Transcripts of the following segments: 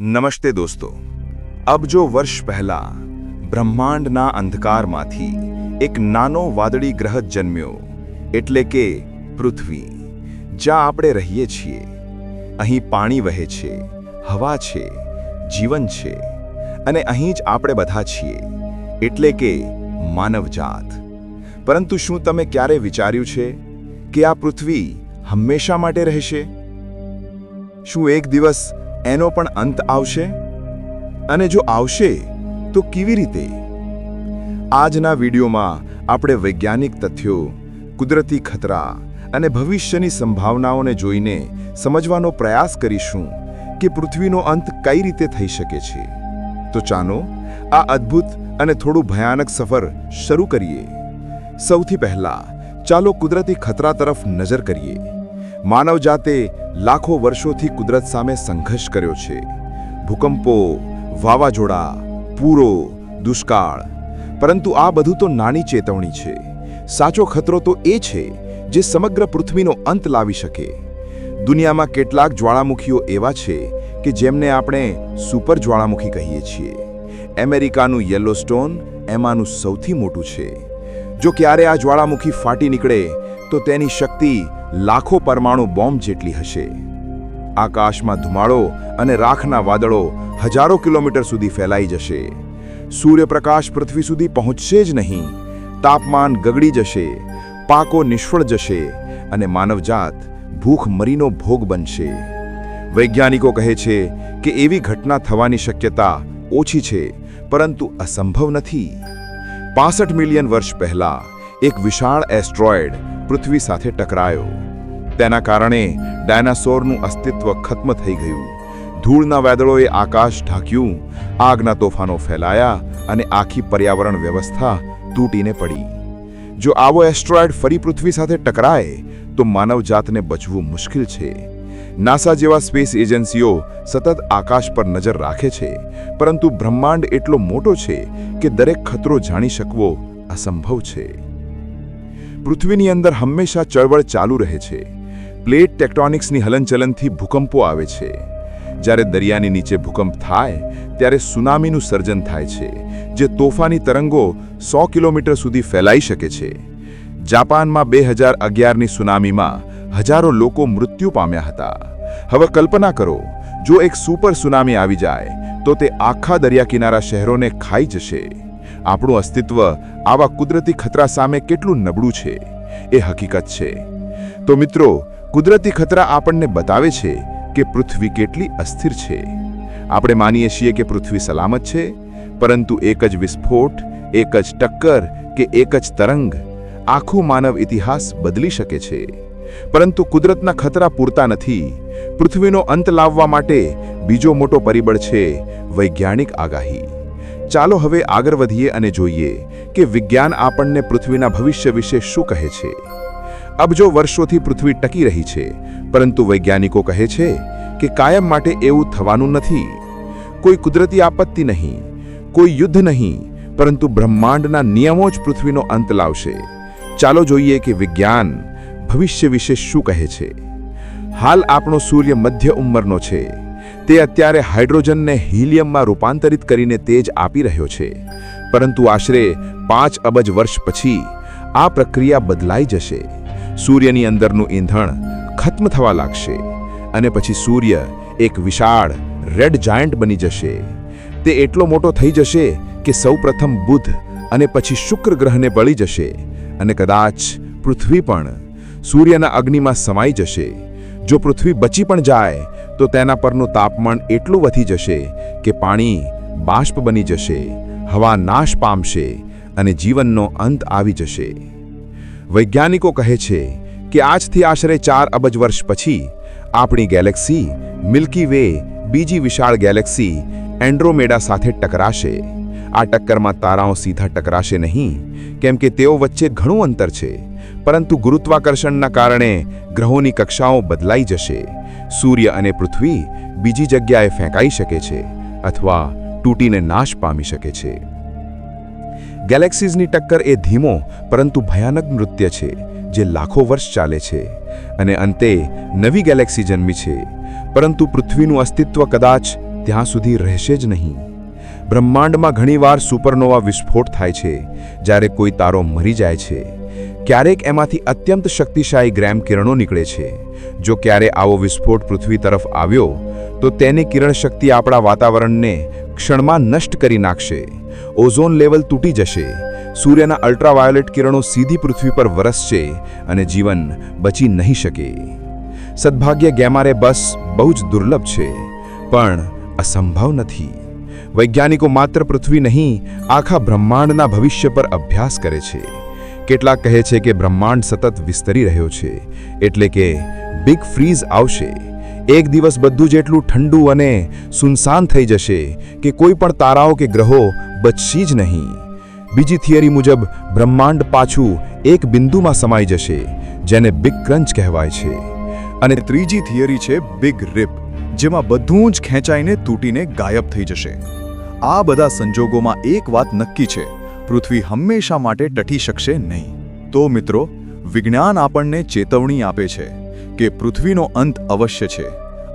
નમસ્તે દોસ્તો. અબજો વર્ષ પહેલા બ્રહ્માંડના અંધકારમાંથી એક નાનો વાદળી ગ્રહ જન્મ્યો, એટલે કે પૃથ્વી, જ્યાં આપણે રહીએ છીએ. અહીં પાણી વહે છે, હવા છે, જીવન છે, અને અહીં જ આપણે બધા છીએ, એટલે કે માનવજાત પરંતુ શું તમે ક્યારે વિચાર્યું છે કે આ પૃથ્વી હંમેશા માટે રહેશે? શું એક દિવસ એનો પણ અંત આવશે? અને જો આવશે, તો કેવી રીતે? આજના વિડીયોમાં આપણે વૈજ્ઞાનિક તથ્યો, કુદરતી ખતરા અને ભવિષ્યની સંભાવનાઓને જોઈને સમજવાનો પ્રયાસ કરીશું કે પૃથ્વીનો અંત કઈ રીતે થઈ શકે છે. તો ચાલો, આ અદ્ભુત અને થોડું ભયાનક સફર શરૂ કરીએ. સૌથી પહેલા ચાલો કુદરતી ખતરા તરફ નજર કરીએ. માનવજાતે લાખો વર્ષોથી કુદરત સામે સંઘર્ષ કર્યો છે. ભૂકંપો, વાવાઝોડા, પૂરો, દુષ્કાળ. પરંતુ આ બધું તો નાની ચેતવણી છે. સાચો ખતરો તો એ છે જે સમગ્ર પૃથ્વીનો અંત લાવી શકે. દુનિયામાં કેટલાક જ્વાળામુખીઓ એવા છે કે જેમને આપણે સુપર જ્વાળામુખી કહીએ છીએ. અમેરિકાનું યલોસ્ટોન એમાંનું સૌથી મોટું છે. જો ક્યારે આ જ્વાળામુખી ફાટી નીકળે તો તેની શક્તિ લાખો પરમાણુ બોમ્બ જેટલી હશે. આકાશમાં ધુમાડો અને રાખના વાદળો હજારો કિલોમીટર સુધી ફેલાઈ જશે. સૂર્યપ્રકાશ પૃથ્વી સુધી પહોંચશે જ નહીં. તાપમાન ગગડી જશે, પાકો નિષ્ફળ જશે અને માનવજાત ભૂખ મરીનો ભોગ બનશે. વૈજ્ઞાનિકો કહે છે કે એવી ઘટના થવાની શક્યતા ઓછી છે, પરંતુ અસંભવ નથી. પાસઠ મિલિયન વર્ષ પહેલા એક વિશાળ એસ્ટ્રોઇડ પૃથ્વી સાથે ટકરાયો. તેના કારણે ડાયનાસોરનું અસ્તિત્વ ખત્મ થઈ ગયું. ધૂળના વાદળોએ આકાશ ઢાંક્યું, આગના તોફાનો ફેલાયા અને આખી પર્યાવરણ વ્યવસ્થા તૂટીને પડી. જો આવો એસ્ટ્રોઇડ ફરી પૃથ્વી સાથે ટકરાય, તો માનવજાતને બચવું મુશ્કેલ છે. નાસા જેવા સ્પેસ એજન્સીઓ સતત આકાશ પર નજર રાખે છે, પરંતુ બ્રહ્માંડ એટલો મોટો છે કે દરેક ખતરો જાણી શકવો અસંભવ છે. પૃથ્વીની અંદર હંમેશા ચળવળ ચાલુ રહે છે. પ્લેટ ટેક્ટોનિક્સની હલનચલનથી ભૂકંપો આવે છે. જ્યારે દરિયાની નીચે ભૂકંપ થાય, ત્યારે સુનામીનું સર્જન થાય છે, જે તોફાની તરંગો સો કિલોમીટર સુધી ફેલાઈ શકે છે. જાપાનમાં બે હજાર અગિયારની સુનામીમાં હજારો લોકો મૃત્યુ પામ્યા હતા. હવે કલ્પના કરો, જો એક સુપર સુનામી આવી જાય, તો તે આખા દરિયા કિનારા શહેરોને ખાઈ જશે. આપણું અસ્તિત્વ આવા કુદરતી ખતરા સામે કેટલું નબળું છે? એ હકીકત છે. તો મિત્રો, કુદરતી ખતરા આપણને બતાવે છે કે પૃથ્વી કેટલી અસ્થિર છે. આપણે માનીએ છીએ કે પૃથ્વી સલામત છે, પરંતુ એક જ વિસ્ફોટ, એક જ ટક્કર કે એક જ તરંગ આખું માનવ ઇતિહાસ બદલી શકે છે. પરંતુ કુદરતના ખતરા પૂરતા નથી. પૃથ્વીનો અંત લાવવા માટે બીજો મોટો પરિબળ છે વૈજ્ઞાનિક આગાહી. ચાલો હવે આગળ વધીએ અને જોઈએ કે વિજ્ઞાન આપણને પૃથ્વીના ભવિષ્ય વિશે શું કહે છે. અબજો વર્ષોથી પૃથ્વી ટકી રહી છે, પરંતુ વૈજ્ઞાનિકો કહે છે કે કાયમ માટે એવું થવાનું નથી. કોઈ કુદરતી આપત્તિ નહીં, કોઈ યુદ્ધ નહીં, પરંતુ બ્રહ્માંડના નિયમો જ પૃથ્વીનો અંત લાવશે. ચાલો જોઈએ કે વિજ્ઞાન ભવિષ્ય વિશે શું કહે છે. હાલ આપણો સૂર્ય મધ્ય ઉંમરનો છે. તે અત્યારે હાઇડ્રોજનને હિલિયમમાં રૂપાંતરિત કરીને તેજ આપી રહ્યો છે. પરંતુ આશરે પાંચ અબજ વર્ષ પછી આ પ્રક્રિયા બદલાઈ જશે. સૂર્યની અંદરનું ઈંધણ ખત્મ થવા લાગશે અને પછી સૂર્ય એક વિશાળ રેડ જાયન્ટ બની જશે. તે એટલો મોટો થઈ જશે કે સૌપ્રથમ બુધ અને પછી શુક્ર ગ્રહને બળી જશે અને કદાચ પૃથ્વી પણ સૂર્યના અગ્નિમાં સમાઈ જશે. જો પૃથ્વી બચી પણ જાય તો તેના પરનું તાપમાન એટલું વધી જશે કે પાણી બાષ્પ બની જશે, હવા નાશ પામશે અને જીવનનો અંત આવી જશે. વૈજ્ઞાનિકો કહે છે કે આજથી આશરે ચાર અબજ વર્ષ પછી આપણી ગેલેક્સી મિલ્કી વે બીજી વિશાળ ગેલેક્સી એન્ડ્રોમેડા સાથે ટકરાશે. આ ટક્કરમાં તારાઓ સીધા ટકરાશે નહીં, કેમ કે તેઓ વચ્ચે ઘણું અંતર છે, પરંતુ ગુરુત્વાકર્ષણના કારણે ગ્રહોની કક્ષાઓ બદલાઈ જશે. સૂર્ય અને પૃથ્વી બીજી જગ્યાએ ફેંકાઈ શકે છે અથવા તૂટીને નાશ પામી શકે છે. ગેલેક્સીઝની ટક્કર એ ધીમો પરંતુ ભયાનક નૃત્ય છે, જે લાખો વર્ષ ચાલે છે અને અંતે નવી ગેલેક્સી જન્મી છે, પરંતુ પૃથ્વીનું અસ્તિત્વ કદાચ ત્યાં સુધી રહેશે જ નહીં. બ્રહ્માંડમાં ઘણીવાર સુપરનોવા વિસ્ફોટ થાય છે, જ્યારે કોઈ તારો મરી જાય છે. ક્યારેક એમાંથી અત્યંત શક્તિશાળી ગ્રેમ કિરણો નીકળે છે. જો ક્યારે આવો વિસ્ફોટ પૃથ્વી તરફ આવ્યો, તો તેની કિરણ શક્તિ આપણા વાતાવરણને ક્ષણમાં નષ્ટ કરી નાખશે. ઓઝોન લેવલ તૂટી જશે. સૂર્યના અલ્ટ્રાવાયોલેટ કિરણો સીધી પૃથ્વી પર વરસશે અને જીવન બચી નહીં શકે. સદભાગ્ય ગેમારે બસ બહુ જ દુર્લભ છે, પણ અસંભવ નથી. વૈજ્ઞાનિકો માત્ર પૃથ્વી નહીં, આખા બ્રહ્માંડના ભવિષ્ય પર અભ્યાસ કરે છે. કેટલાક કહે છે કે બ્રહ્માંડ સતત વિસ્તરી રહ્યો છે, એટલે કે બિગ ફ્રીઝ આવશે. એક દિવસ બધું જેટલું ઠંડુ અને સુનસાન થઈ જશે કે કોઈ પણ તારાઓ કે ગ્રહો બચશી જ નહીં. બીજી થિયરી મુજબ, બ્રહ્માંડ પાછું એક બિંદુમાં સમાઈ જશે, જેને બિગ ક્રંચ કહેવાય છે. અને ત્રીજી થિયરી છે બિગ રિપ જેમાં બધું જ ખેંચાઈને તૂટીને ગાયબ થઈ જશે. આ બધા સંજોગોમાં એક વાત નક્કી છે, પૃથ્વી હંમેશા માટે ટકી શકશે નહીં. તો મિત્રો, વિજ્ઞાન આપણને ચેતવણી આપે છે કે પૃથ્વીનો અંત અવશ્ય છે.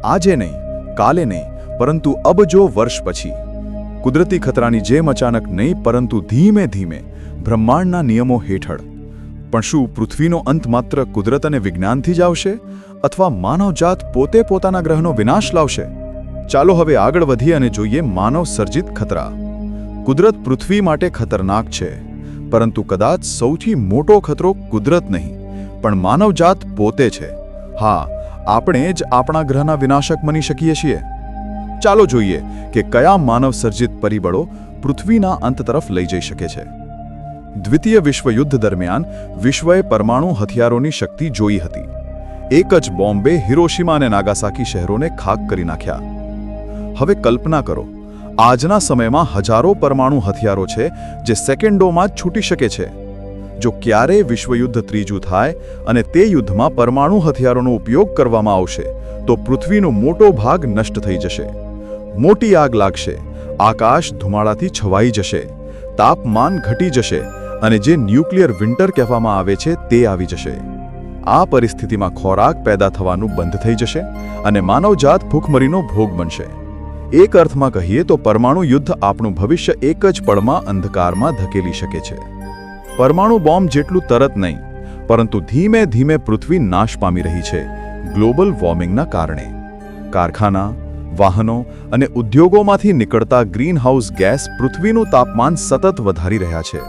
આજે નહીં, કાલે નહીં, પરંતુ અબજો વર્ષ પછી. કુદરતી ખતરાની જેમ અચાનક નહીં, પરંતુ ધીમે ધીમે, બ્રહ્માંડના નિયમો હેઠળ. પણ શું પૃથ્વીનો અંત માત્ર કુદરત અને વિજ્ઞાનથી જ આવશે? અથવા માનવજાત પોતે પોતાના ગ્રહનો વિનાશ લાવશે? ચાલો હવે આગળ વધીએ અને જોઈએ માનવ સર્જિત ખતરા. કુદરત પૃથ્વી માટે ખતરનાક છે, પરંતુ કદાચ સૌથી મોટો ખતરો કુદરત નહીં, પણ માનવજાત પોતે છે. હા, આપણે જ આપણા ગ્રહના વિનાશક બની શકીએ છીએ. ચાલો જોઈએ કે કયા માનવ સર્જિત પરિબળો પૃથ્વીના અંત તરફ લઈ જઈ શકે છે. દ્વિતીય વિશ્વયુદ્ધ દરમિયાન વિશ્વએ પરમાણુ હથિયારોની શક્તિ જોઈ હતી. એક જ બોમ્બે, હિરોશિમા અને નાગાસાકી શહેરોને ખાક કરી નાખ્યા. હવે કલ્પના કરો, આજના સમયમાં હજારો પરમાણુ હથિયારો છે જે સેકન્ડોમાં જ છૂટી શકે છે. જો ક્યારેય વિશ્વયુદ્ધ ત્રીજું થાય અને તે યુદ્ધમાં પરમાણુ હથિયારોનો ઉપયોગ કરવામાં આવશે, તો પૃથ્વીનો મોટો ભાગ નષ્ટ થઈ જશે. મોટી આગ લાગશે, આકાશ ધુમાડાથી છવાઈ જશે, તાપમાન ઘટી જશે અને જે ન્યુક્લિયર વિન્ટર કહેવામાં આવે છે તે આવી જશે. આ પરિસ્થિતિમાં ખોરાક પેદા થવાનું બંધ થઈ જશે અને માનવજાત ભૂખમરીનો ભોગ બનશે. એક અર્થમાં કહીએ તો પરમાણુ યુદ્ધ આપણું ભવિષ્ય એક જ પળમાં અંધકારમાં ધકેલી શકે છે. પરમાણુ બોમ્બ જેટલું તરત નહીં, પરંતુ ધીમે ધીમે પૃથ્વી નાશ પામી રહી છે, ગ્લોબલ વોર્મિંગના કારણે. કારખાના, વાહનો અને ઉદ્યોગોમાંથી નીકળતા ગ્રીનહાઉસ ગેસ પૃથ્વીનું તાપમાન સતત વધારી રહ્યા છે.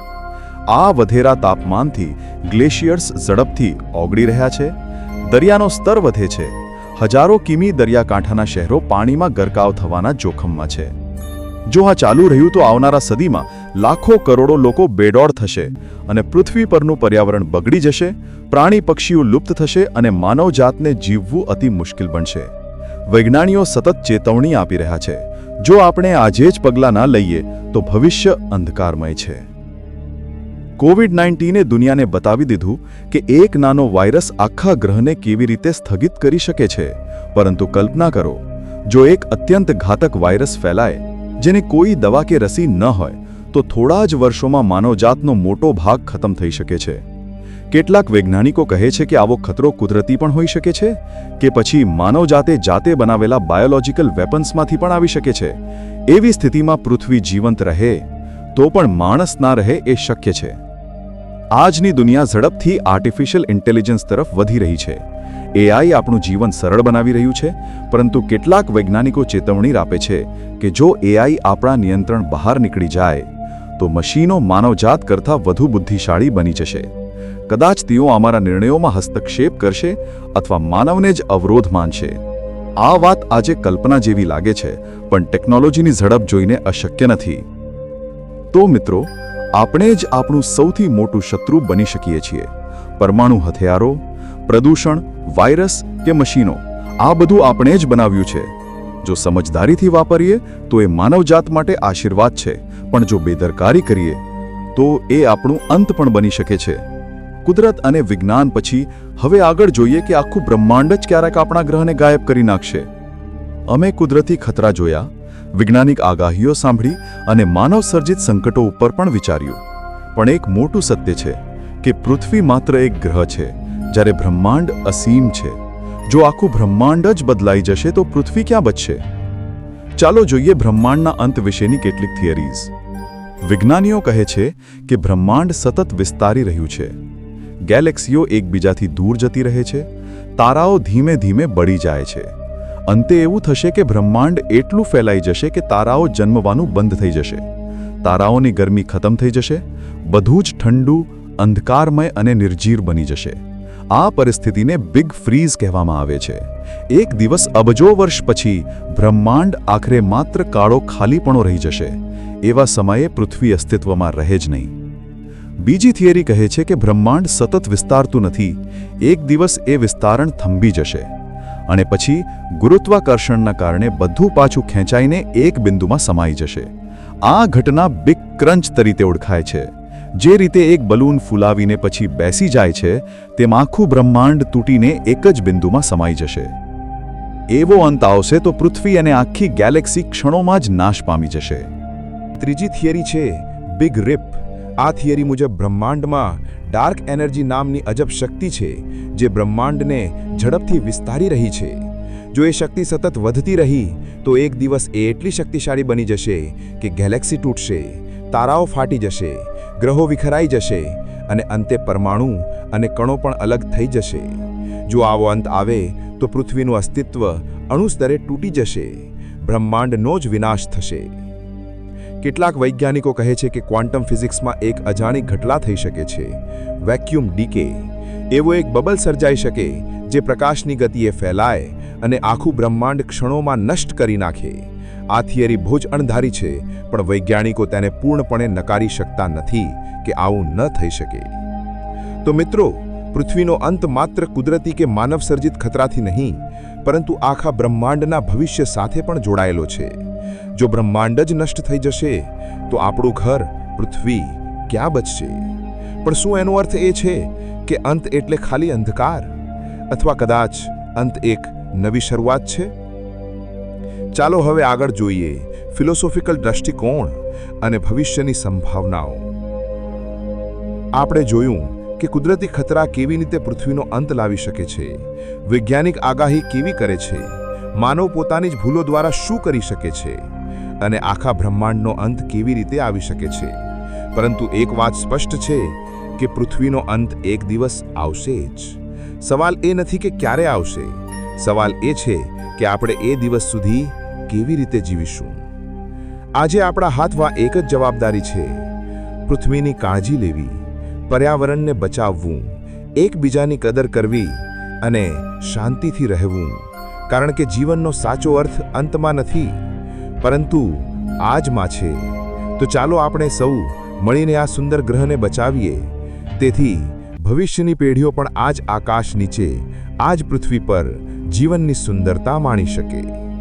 આ વધેરા તાપમાનથી ગ્લેશિયર્સ ઝડપથી ઓગળી રહ્યા છે, દરિયાનો સ્તર વધે છે હજારો કિમી દરિયાકાંઠાના શહેરો પાણીમાં ગરકાવ થવાના જોખમમાં છે. જો આ ચાલુ રહ્યું તો આવનારા સદીમાં લાખો કરોડો લોકો બેડોળ થશે અને પૃથ્વી પરનું પર્યાવરણ બગડી જશે, પ્રાણી પક્ષીઓ લુપ્ત થશે અને માનવજાતને જીવવું અતિ મુશ્કેલ બનશે. વૈજ્ઞાનિકો સતત ચેતવણી આપી રહ્યા છે, જો આપણે આજે જ પગલાં ના લઈએ, તો ભવિષ્ય અંધકારમય છે. કોવિડ નાઇન્ટીને દુનિયાને બતાવી દીધું કે એક નાનો વાયરસ આખા ગ્રહને કેવી રીતે સ્થગિત કરી શકે છે. પરંતુ કલ્પના કરો, જો એક અત્યંત ઘાતક વાયરસ ફેલાય, જેને કોઈ દવા કે રસી ન હોય, તો થોડા જ વર્ષોમાં માનવજાતનો મોટો ભાગ ખતમ થઈ શકે છે. કેટલાક વૈજ્ઞાનિકો કહે છે કે આવો ખતરો કુદરતી પણ હોઈ શકે છે, કે પછી માનવજાતે જાતે બનાવેલા બાયોલોજિકલ વેપન્સમાંથી પણ આવી શકે છે. એવી સ્થિતિમાં પૃથ્વી જીવંત રહે, તો પણ માણસ ના રહે એ શક્ય છે. આજની દુનિયા ઝડપથી આર્ટિફિશિયલ ઇન્ટેલિજન્સ તરફ વધી રહી છે. એઆઈ આપણું જીવન સરળ બનાવી રહ્યું છે, પરંતુ કેટલાક વૈજ્ઞાનિકો ચેતવણી આપે છે કે જો એઆઈ આપણા નિયંત્રણ બહાર નીકળી જાય, તો મશીનો માનવજાત કરતાં વધુ બુદ્ધિશાળી બની જશે. કદાચ તેઓ અમારા નિર્ણયોમાં હસ્તક્ષેપ કરશે અથવા માનવને જ અવરોધ માનશે. આ વાત આજે કલ્પના જેવી લાગે છે, પણ ટેકનોલોજીની ઝડપ જોઈને અશક્ય નથી. તો મિત્રો આપણે જ આપણું સૌથી મોટું શત્રુ બની શકીએ છીએ. પરમાણુ હથિયારો, પ્રદૂષણ, વાયરસ કે મશીનો, આ બધું આપણે જ બનાવ્યું છે. જો સમજદારીથી વાપરીએ, તો એ માનવજાત માટે આશીર્વાદ છે. પણ જો બેદરકારી કરીએ, તો એ આપણું અંત પણ બની શકે છે. કુદરત અને વિજ્ઞાન પછી હવે આગળ જોઈએ કે આખું બ્રહ્માંડ જ ક્યારેક આપણા ગ્રહને ગાયબ કરી નાખશે. અમે કુદરતી ખતરા જોયા વૈજ્ઞાનિક આગાહીઓ સાંભળી અને માનવ સર્જિત સંકટો ઉપર પણ વિચાર્યું. પણ એક મોટું સત્ય છે કે પૃથ્વી માત્ર એક ગ્રહ છે, જ્યારે બ્રહ્માંડ અસીમ છે. જો આખું બ્રહ્માંડ જ બદલાઈ જશે, તો પૃથ્વી ક્યાં બચશે? ચાલો જોઈએ બ્રહ્માંડના અંત વિશેની કેટલીક થિયરીઝ વિજ્ઞાનીઓ કહે છે કે બ્રહ્માંડ સતત વિસ્તારી રહ્યું છે. ગેલેક્સીઓ એકબીજાથી દૂર જતી રહે છે. તારાઓ ધીમે ધીમે બળી જાય છે. અંતે એવું થશે કે બ્રહ્માંડ એટલું ફેલાઈ જશે કે તારાઓ જન્મવાનું બંધ થઈ જશે. તારાઓની ગરમી ખતમ થઈ જશે, બધું જ ઠંડુ, અંધકારમય અને નિર્જીર બની જશે. આ પરિસ્થિતિને બિગ ફ્રીઝ કહેવામાં આવે છે. એક દિવસ અબજો વર્ષ પછી બ્રહ્માંડ આખરે માત્ર કાળો ખાલીપણો રહી જશે. એવા સમયે પૃથ્વી અસ્તિત્વમાં રહે જ નહીં. બીજી થિયરી કહે છે કે બ્રહ્માંડ સતત વિસ્તારતું નથી. એક દિવસ એ વિસ્તારણ થંભી જશે. અને પછી ગુરુત્વાકર્ષણના કારણે બધું પાછું ખેંચાઈને એક બિંદુમાં સમાઈ જશે. આ ઘટના બિગ ક્રંચ તરીકે ઓળખાય છે. જે રીતે એક બલૂન ફૂલાવીને પછી બેસી જાય છે, તેમ આખું બ્રહ્માંડ તૂટીને એક જ બિંદુમાં સમાઈ જશે. એવો અંત આવશે તો પૃથ્વી અને આખી ગેલેક્સી ક્ષણોમાં જ નાશ પામી જશે. ત્રીજી થિયરી છે, બિગ રિપ. આ થિયરી મુજબ બ્રહ્માંડમાં ડાર્ક એનર્જી નામની અજબ શક્તિ છે, જે બ્રહ્માંડને ઝડપથી વિસ્તારી રહી છે. જો એ શક્તિ સતત વધતી રહી, તો એક દિવસ એ એટલી શક્તિશાળી બની જશે કે ગેલેક્સી તૂટશે, તારાઓ ફાટી જશે, ગ્રહો વિખરાઈ જશે અને અંતે પરમાણુ અને કણો પણ અલગ થઈ જશે. જો આવો અંત આવે, તો પૃથ્વીનું અસ્તિત્વ અણુસ્તરે તૂટી જશે. બ્રહ્માંડનો જ વિનાશ થશે. કેટલાક વૈજ્ઞાનિકો કહે છે કે ક્વોન્ટમ ફિઝિક્સમાં એક અજાણી ઘટલા થઈ શકે છે, વેક્યુમ ડીકે. એવો એક બબલ સર્જાઈ શકે જે પ્રકાશની ગતિએ ફેલાય અને આખું બ્રહ્માંડ ક્ષણોમાં નષ્ટ કરી નાખે. આ થિયરી બહુ અણધારી છે, પણ વૈજ્ઞાનિકો તેને પૂર્ણપણે નકારી શકતા નથી કે આવું ન થઈ શકે. તો મિત્રો, પૃથ્વીનો અંત માત્ર કુદરતી કે માનવ સર્જિત ખતરાથી નહીં, પરંતુ આખા બ્રહ્માંડના ભવિષ્ય સાથે પણ જોડાયેલો છે. જો બ્રહ્માંડ જ નષ્ટ થઈ જશે, તો આપણું ઘર, પૃથ્વી ક્યાં બચશે? પણ શું એનો અર્થ એ છે કે અંત એટલે ખાલી અંધકાર? અથવા કદાચ અંત એક નવી શરૂઆત છે? ચાલો હવે આગળ જોઈએ ફિલોસોફિકલ દ્રષ્ટિકોણ અને ભવિષ્યની સંભાવનાઓ. આપણે જોયું કે કુદરતી ખતરા કેવી રીતે પૃથ્વીનો અંત લાવી શકે છે, વૈજ્ઞાનિક આગાહી કેવી કરે છે, માનવ પોતાની જ ભૂલો દ્વારા શું કરી શકે છે અને આખા બ્રહ્માંડનો અંત કેવી રીતે આવી શકે છે? પરંતુ એક વાત સ્પષ્ટ છે કે પૃથ્વીનો અંત એક દિવસ આવશે જ. સવાલ એ નથી કે ક્યારે આવશે. સવાલ એ છે કે આપણે એ દિવસ સુધી કેવી રીતે જીવીશું? આજે આપણા હાથમાં એક જ જવાબદારી છે. પૃથ્વીની કાળજી લેવી, પર્યાવરણને બચાવવું, એકબીજાની કદર કરવી અને શાંતિથી રહેવું. કારણ કે જીવનનો સાચો અર્થ અંતમાં નથી. પરંતુ આજમાં છે. તો ચાલો આપણે સૌ મળીને આ સુંદર ગ્રહને બચાવીએ. તેથી ભવિષ્યની પેઢીઓ પણ આ જ આકાશ નીચે આ જ પૃથ્વી પર જીવનની સુંદરતા માણી શકે.